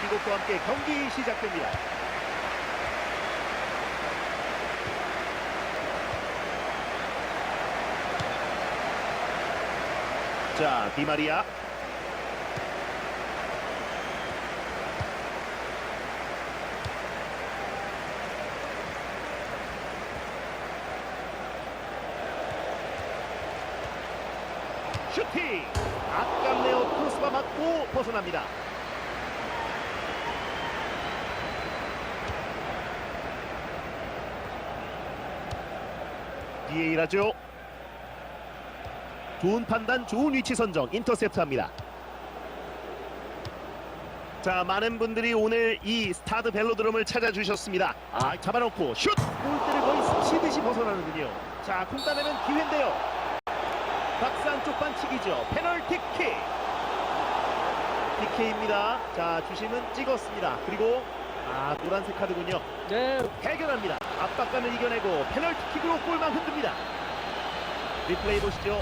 기곡과 함께 경기 시작됩니다. 자, 디마리아. 슈팅! 아깝네요. 크로스바 맞고 벗어납니다. 디에이라죠. 좋은 판단, 좋은 위치 선정, 인터셉트합니다. 자, 많은 분들이 오늘 이 스타드 벨로드롬을 찾아주셨습니다. 아, 잡아놓고 슛! 골대를 거의 스치듯이 벗어나는군요. 자, 공 따내는 기회인데요. 박스 안쪽 반칙이죠. 페널티 킥. PK입니다. 자, 주심은 찍었습니다. 그리고 아, 노란색 카드군요. 네, 해결합니다. 압박감을 이겨내고 페널티킥으로 골만 흔듭니다. 리플레이 보시죠.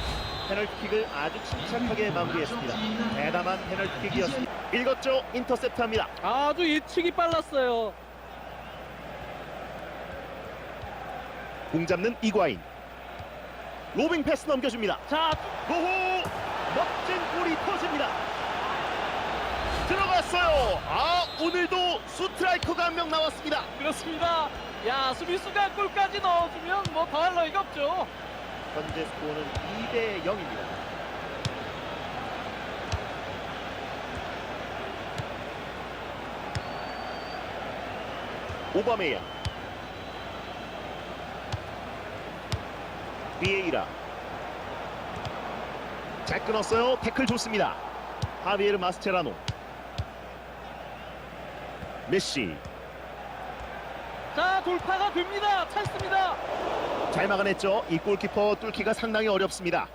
페널티킥을 아주 침착하게 마무리했습니다. 대담한 페널티킥이었습니다. 읽었죠? 인터셉트합니다. 아주 예측이 빨랐어요. 공 잡는 이과인. 로빙 패스 넘겨줍니다. 자, 노호 멋진 골이 터집니다. 들어갔어요. 아 오늘도 스트라이커가 한 명 나왔습니다. 그렇습니다. 야, 수비수가 골까지 넣어주면 뭐 더할 나위가 없죠. 현재 스코어는 2대 0입니다. 오바메야 비에이라 잘 끊었어요 태클 좋습니다 하비에르 마스체라노 메시 자, 돌파가 됩니다. 찬스입니다. 잘 막아냈죠 이 골키퍼 뚫기가 상당히 어렵습니다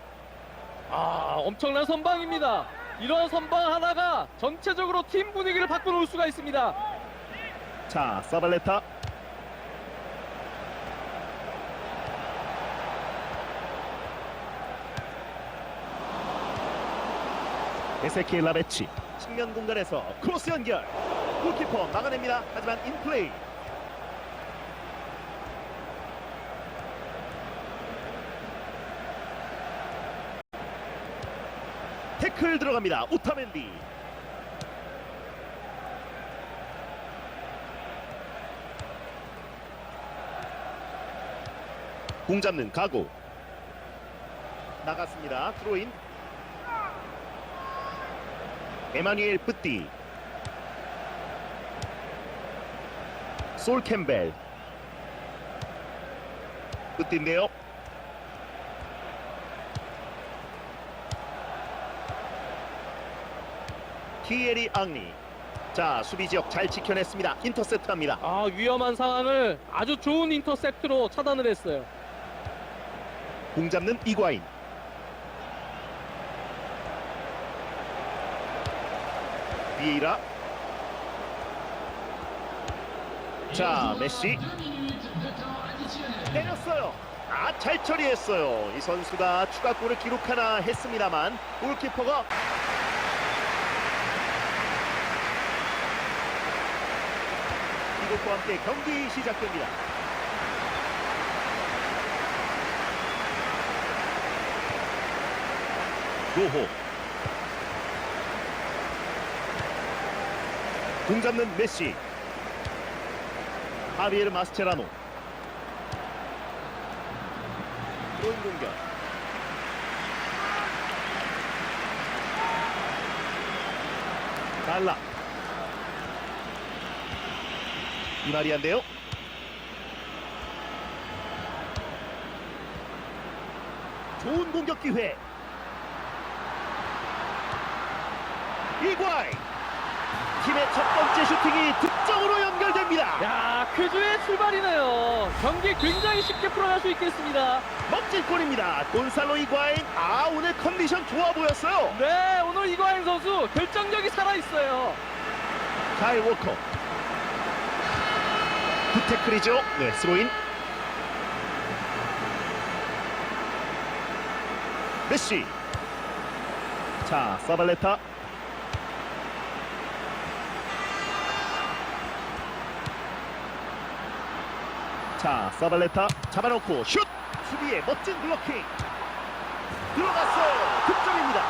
아, 엄청난 선방입니다. 이런 선방 하나가 전체적으로 팀 분위기를 바꿔놓을 수가 있습니다. 자, 사발레타. 에세키엘 라베치 측면 공간에서 크로스 연결 골키퍼 막아냅니다. 하지만 인플레이. 태클 들어갑니다. 우타멘디. 공 잡는 가고 나갔습니다. 드로인. 에마니엘 뿌띠 솔 캠벨. 뿌띠인데요. 티에리 앙리. 자 수비 지역 잘 지켜냈습니다. 인터셉트합니다. 아, 위험한 상황을 아주 좋은 인터셉트로 차단을 했어요. 공 잡는 이과인. 비에이라 자 메시. 때렸어요. 아 잘 처리했어요. 이 선수가 추가골을 기록하나 했습니다만 골키퍼가 이것과 함께 경기 시작됩니다. 노호. 공 잡는 메시 하비에르 마스체라노. 드로인 공격. 달라. 이마리안데요. 좋은 공격 기회. 이과이 팀의 첫 번째 슈팅이 득점으로 연결됩니다. 야, 쾌주의 출발이네요. 경기 굉장히 쉽게 풀어갈 수 있겠습니다. 멋진 골입니다. 곤살로 이과인 아 오늘 컨디션 좋아 보였어요. 네, 오늘 이과인 선수 결정력이 살아있어요. 카일 워커 굿태클이죠. 네 스로인 메시 자 사발레타 자, 사발레타 잡아놓고 슛! 수비의 멋진 블로킹. 들어갔어요. 득점입니다.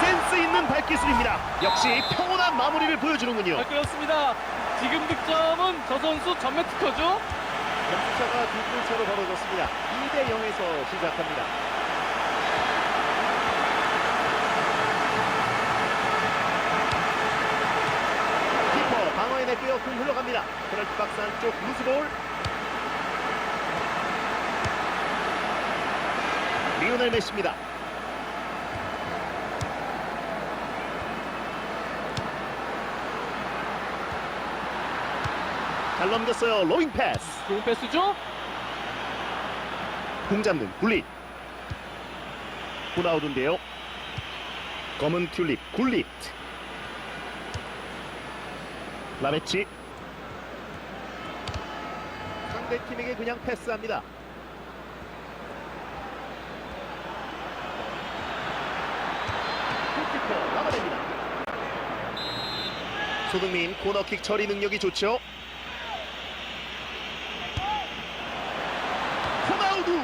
센스 있는 발기술입니다. 역시 평온한 마무리를 보여주는군요. 아, 그렇습니다. 지금 득점은 저 선수 전매 특허죠. 점수차가 두 골차로 벌어졌습니다. 2대 0에서 시작합니다. 키퍼 공 흘러갑니다. 페널티 박스 안쪽 루즈볼. 리오넬 메시입니다. 잘 넘겼어요. 로잉 패스. 좋은 패스죠. 공 잡는 굴릿 호나우드인데요 검은 튤립 굴릿 라베치 상대팀에게 그냥 패스합니다 소등민 코너킥 처리 능력이 좋죠 호나우두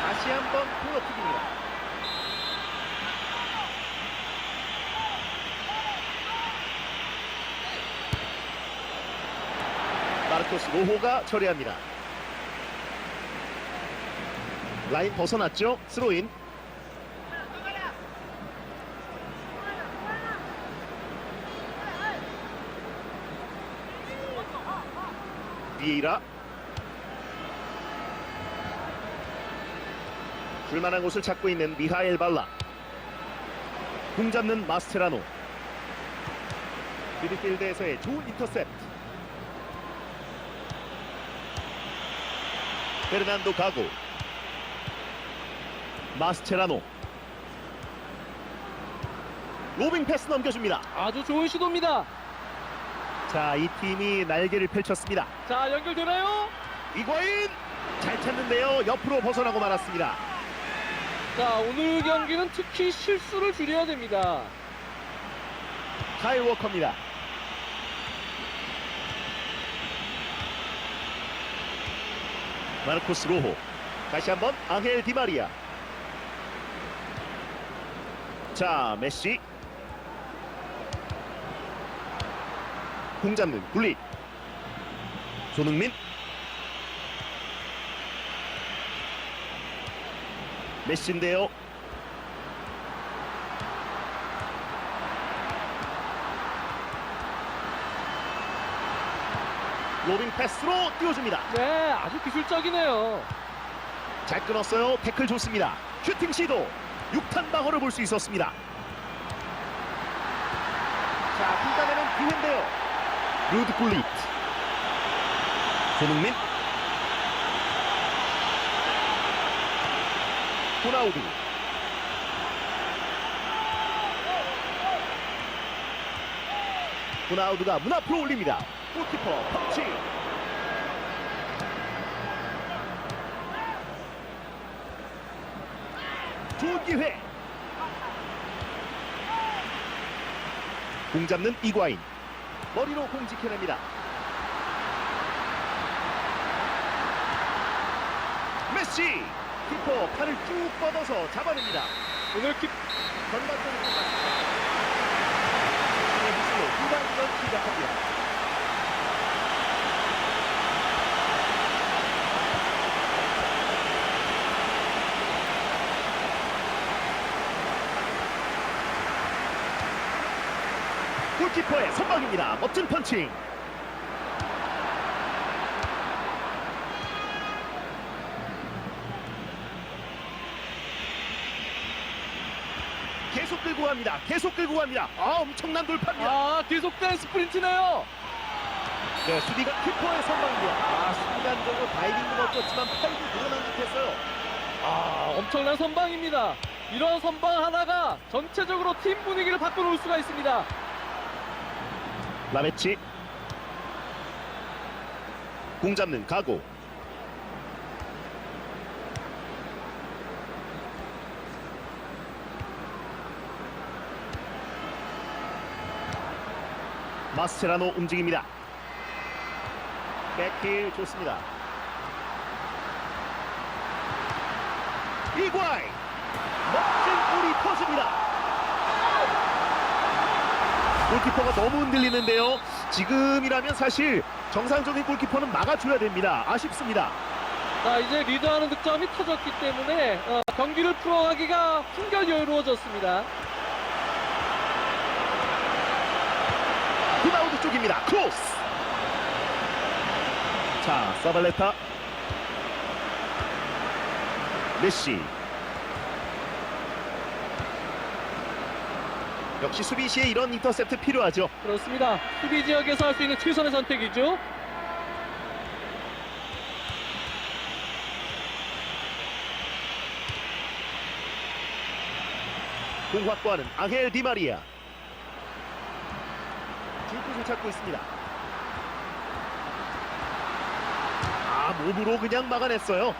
다시 한번 코너킥입니다. 마르코스 로호가 처리합니다. 라인 벗어났죠? 스로인. 비에이라. 줄만한 곳을 찾고 있는 미하엘 발라. 공 잡는 마스테라노. 미드필드에서의 좋은 인터셉트. 페르난도 가고 마스테라노 로빙 패스 넘겨줍니다 아주 좋은 시도입니다. 자 이 팀이 날개를 펼쳤습니다 자 연결되나요? 이과인 잘 찾는데요 옆으로 벗어나고 말았습니다 자 오늘 경기는 특히 실수를 줄여야 됩니다. 카일 워커입니다. 마르코스 로호 다시 한번 앙헬 디마리아 자 메시 공 잡는 굴리 손흥민 메시인데요 로빙 패스로 띄워줍니다 네 아주 기술적이네요. 잘 끊었어요. 태클 좋습니다. 슈팅 시도. 6탄 방어를 볼 수 있었습니다. 자, 불가내는 기회인데요. 루드 굴릿. 손흥민. 호나우두. 호나우두가 문 앞으로 올립니다. 골키퍼 펀치. 좋은 기회. 공 잡는 이과인. 머리로 공 지켜냅니다. 메시. 키퍼 팔을 쭉 뻗어서 잡아냅니다. 오늘 킵 끝났습니다. 미스로 후반전 시작합니다. 골키퍼의 선방입니다. 멋진 펀칭. 계속 끌고 갑니다. 계속 끌고 갑니다. 아 엄청난 돌파입니다. 아 계속된 스프린트네요. 네, 수비가 키퍼의 선방입니다. 아 순간적으로 다이빙도 멋졌지만 팔도 늘어난 듯했어요. 아 엄청난 선방입니다. 이런 선방 하나가 전체적으로 팀 분위기를 바꿔놓을 수가 있습니다. 라베치 공 잡는 가고 마스체라노 움직입니다 백힐 좋습니다. 이과이 멋진 골이 터집니다. 골키퍼가 너무 흔들리는데요. 지금이라면 사실 정상적인 골키퍼는 막아줘야 됩니다. 아쉽습니다. 자 이제 리드하는 득점이 터졌기 때문에 어, 경기를 풀어가기가 한결 여유로워졌습니다. 리바운드 쪽입니다. 크로스. 자, 사발레타. 메시. 역시 수비 시에 이런 인터셉트 필요하죠. 그렇습니다. 수비 지역에서 할 수 있는 최선의 선택이죠. 공 확보하는 아헬 디마리아. 줄곳을 찾고 있습니다. 아, 몸으로 그냥 막아냈어요.